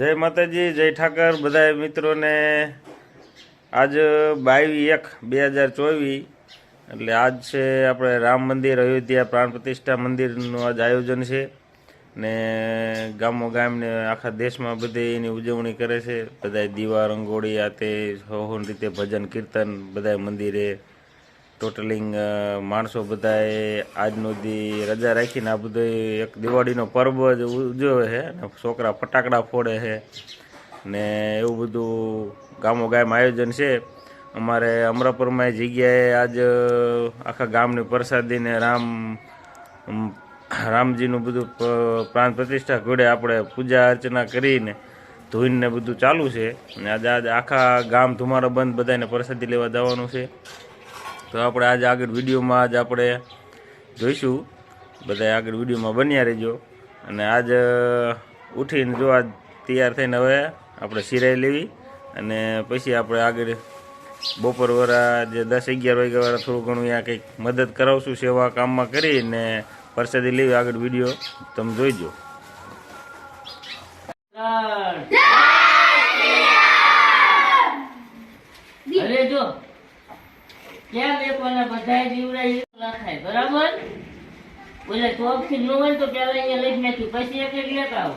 જય માતાજી, જય ઠાકર. બધા મિત્રોને આજ બાવીસ એક બે હજાર ચોવીસ, એટલે આજ છે આપણે રામ મંદિર, અયોધ્યા પ્રાણ પ્રતિષ્ઠા મંદિરનું આજ આયોજન છે. ને ગામો ગામને આખા દેશમાં બધે એની ઉજવણી કરે છે. બધા દીવા, રંગોળી, આ તે રીતે ભજન, કીર્તન બધા મંદિરે ટોટલિંગ માણસો બધાએ આજનો દી રજા રાખીને આ બધો એક દિવાળીનો પર્વ જ ઉજવે છે અને છોકરા ફટાકડા ફોડે છે ને એવું બધું ગામો ગામ આયોજન છે. અમારે અમરાપુરમાં જગ્યાએ આજ આખા ગામની પ્રસાદીને રામ રામજીનું બધું પ્રાણ પ્રતિષ્ઠા ઘોડે આપણે પૂજા અર્ચના કરીને ધોઈને બધું ચાલુ છે. અને આજે આજે આખા ગામ ધુમારો બંધ બધાને પ્રસાદી લેવા જવાનું છે. તો આપણે આજે આગળ વિડીયોમાં આજ આપણે જોઈશું. બધા આગળ વિડીયોમાં બન્યા રહેજો. અને આજ ઉઠીને જો આજ તૈયાર થઈને હવે આપણે સિરાઈ લેવી. અને પછી આપણે આગળ બપોર વરા જે દસ અગિયાર વાગ્યા વાળા થોડું ઘણું અહીંયા કંઈક મદદ કરાવશું, સેવા કામમાં કરીને પરસાદી લેવી આગળ વીડિયો. તમે જોઈજો અરે જો ક્યાં બેકોના બધાય જીવડાય લખાય બરાબર? બોલે, તો થી ન હોય તો પેલા અહીંયા લઈ જ નાખ્યું પછી એક એક લેતા આવો.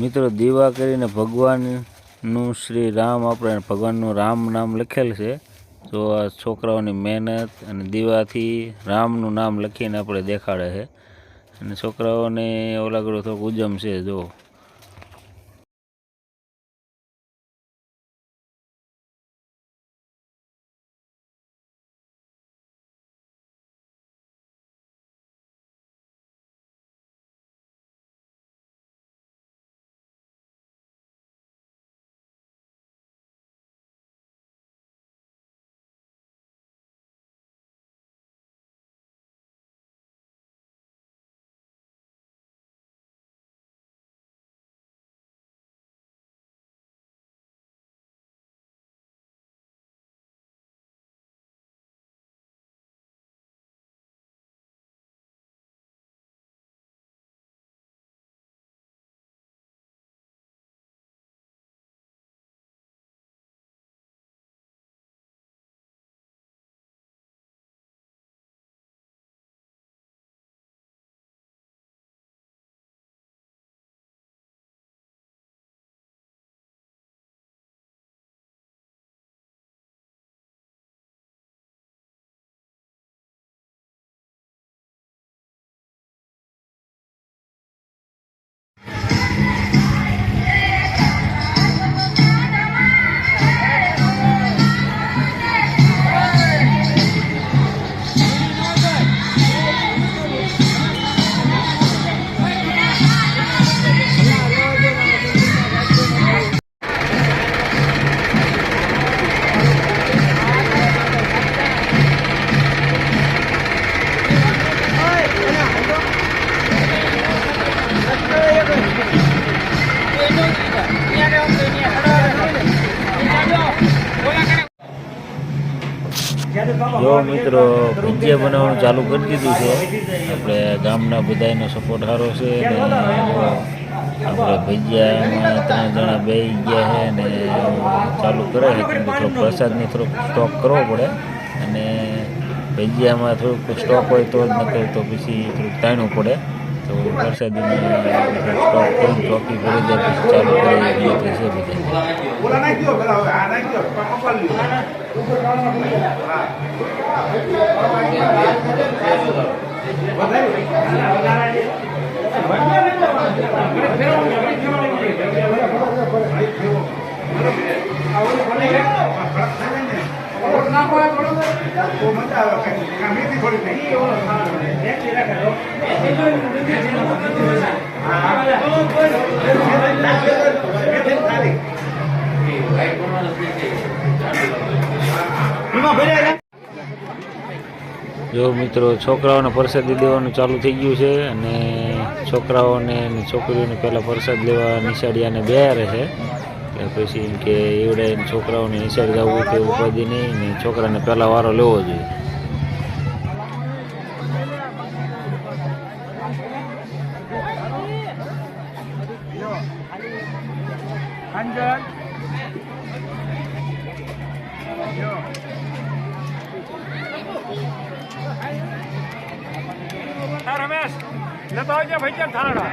મિત્રો, દીવા કરીને ભગવાનનું શ્રી રામ આપણે, ભગવાનનું રામ નામ લખેલ છે. તો આ છોકરાઓની મહેનત અને દીવાથી રામનું નામ લખીને આપણે દેખાડે છે. અને છોકરાઓને ઓલા ગળો થોડુંક ઉજમ છે જો મિત્રો, ભજીયા બનાવવાનું ચાલુ કરી દીધું છે. આપણે ગામના બધાનો સપોર્ટ સારો છે આપણે ભજીયામાં ત્રણ જણા બે ગયા છે અને ચાલુ કરે છે. થોડોક પ્રસાદની થોડોક સ્ટોક કરવો પડે અને ભજીયામાં થોડુંક સ્ટોક હોય તો જ નકર તો પછી થોડુંક તાણવું પડે. તો કરી ચોકી કરી દે ચાલુ કરી રીતે છે બધા જો મિત્રો, છોકરાઓને પ્રસાદી દેવાનું ચાલુ થઈ ગયું છે અને છોકરાઓને છોકરીઓને પહેલાં પ્રસાદ લેવા નિશાળિયાને બે છે. પછી કે એવડે છોકરાઓને નિશાળ જવું કે ઉપાધિ નહીં ને છોકરાને પહેલાં વારો લેવો જોઈએ. રમેશ, લેતો આવજો, ભાઈ ક્યાં થાણા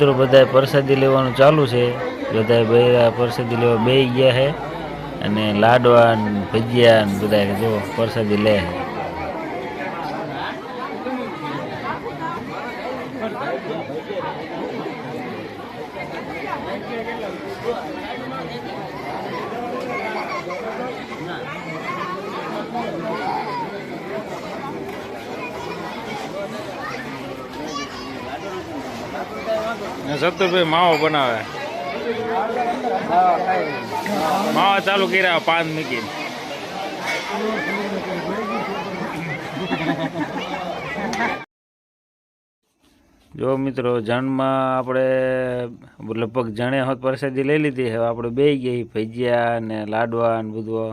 મિત્રો બધાએ પ્રસાદી લેવાનું ચાલુ છે. બધાએ બૈરા પ્રસાદી લેવા બે ગયા છે. અને લાડવા ભજીયા બધા જો પ્રસાદી લે છે. ને ભાઈ માવો બનાવે. માવા ચાલુ કર્યા, પાન મૂકી જો મિત્રો જણમાં આપણે લગભગ જણે હોત પરસેદી લઈ લીધી. હવે આપણે બે ગઈ ભજીયા ને લાડવા ને બધું.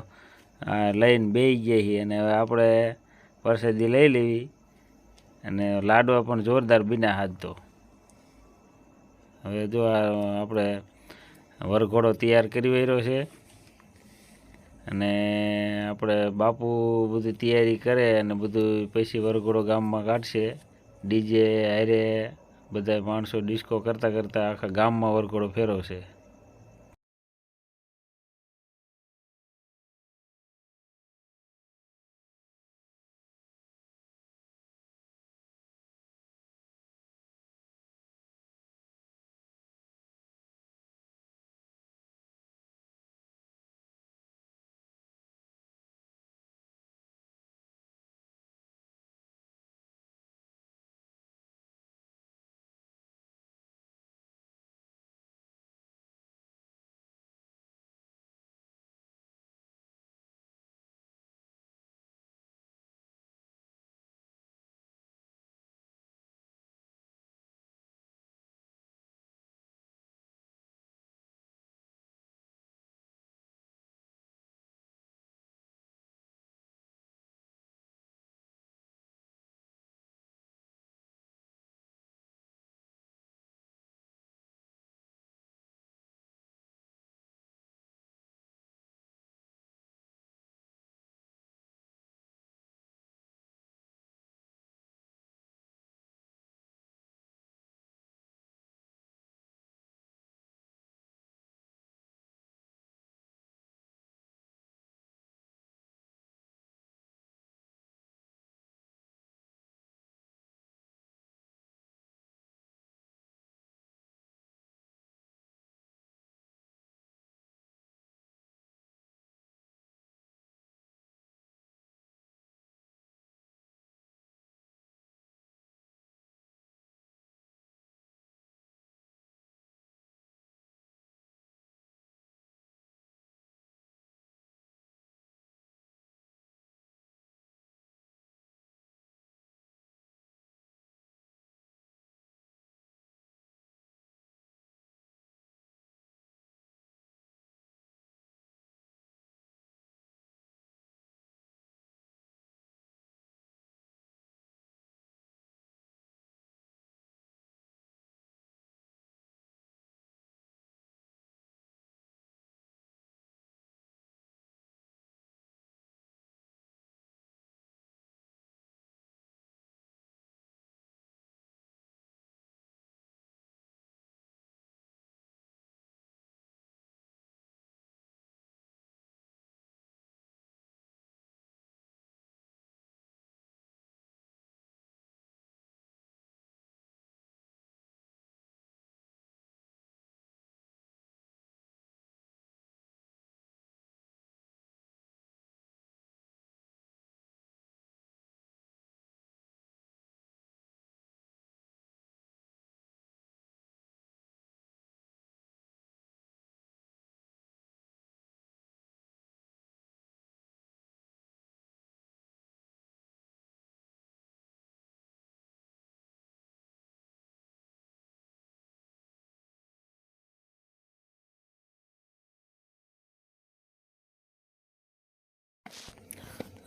લઈને બે ગયા અને હવે આપણે પરસેદી લઈ લેવી. અને લાડવા પણ જોરદાર બીના હાથ તો. હવે જો આપણે વરઘોડો તૈયાર કરી રહ્યો છે અને આપણે બાપુ બધી તૈયારી કરે અને બધું પછી વરઘોડો ગામમાં કાઢશે. ડીજે હારે બધા માણસો ડિસ્કો કરતાં કરતાં આખા ગામમાં વરઘોડો ફેરવશે.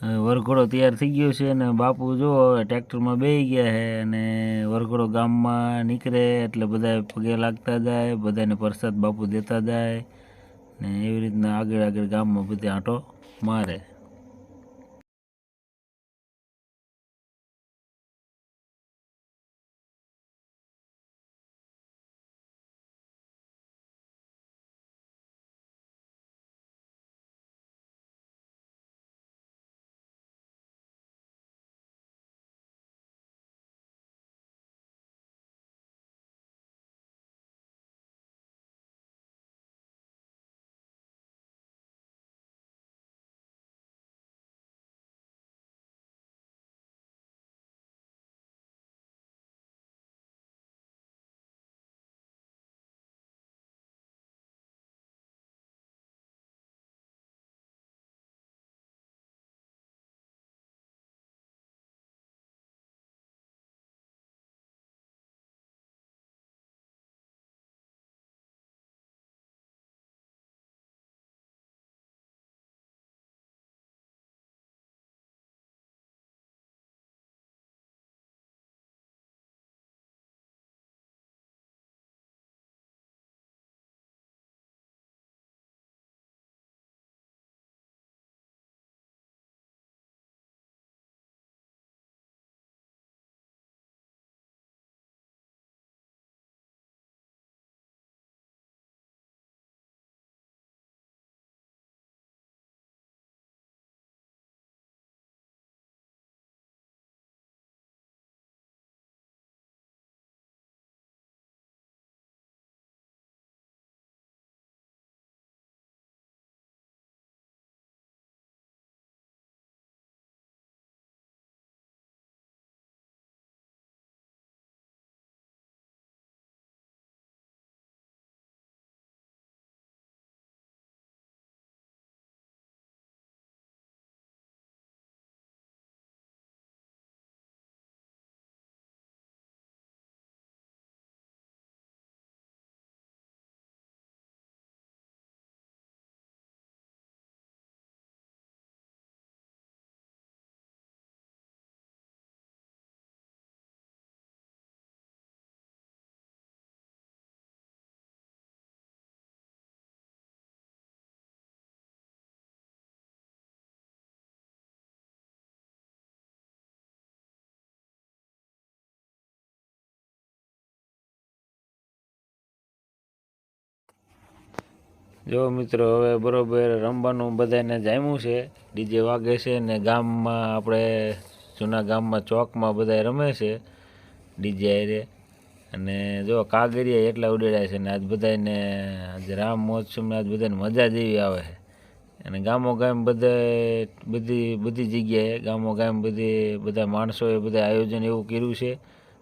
વરઘોડો તૈયાર થઈ ગયો છે અને બાપુ જો હવે ટ્રેક્ટરમાં બેહી ગયા છે અને વરઘોડો ગામમાં નીકળે એટલે બધા પગે લાગતા જાય, બધાને પ્રસાદ બાપુ દેતા જાય ને એવી રીતના આગળ આગળ ગામમાં બધે આંટો મારે. જો મિત્રો, હવે બરોબર રમવાનું બધાને જામ્યું છે. ડીજે વાગે છે ને ગામમાં આપણે જૂના ગામમાં ચોકમાં બધા રમે છે ડીજે આરે અને જો કાગરિયા એટલા ઉડેડાય છે ને આજ બધાને આજે રામ મહોત્સવમાં આજ બધાને મજા જેવી આવે છે. અને ગામો ગામ બધા બધી બધી જગ્યાએ ગામો ગામ બધી, બધા માણસોએ બધા આયોજન એવું કર્યું છે.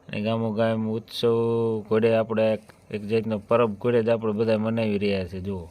અને ગામો ગામ ઉત્સવ ઘોડે આપણે એક જાતનો પરબ ઘોડે જ આપણે બધા મનાવી રહ્યા છે, જુઓ.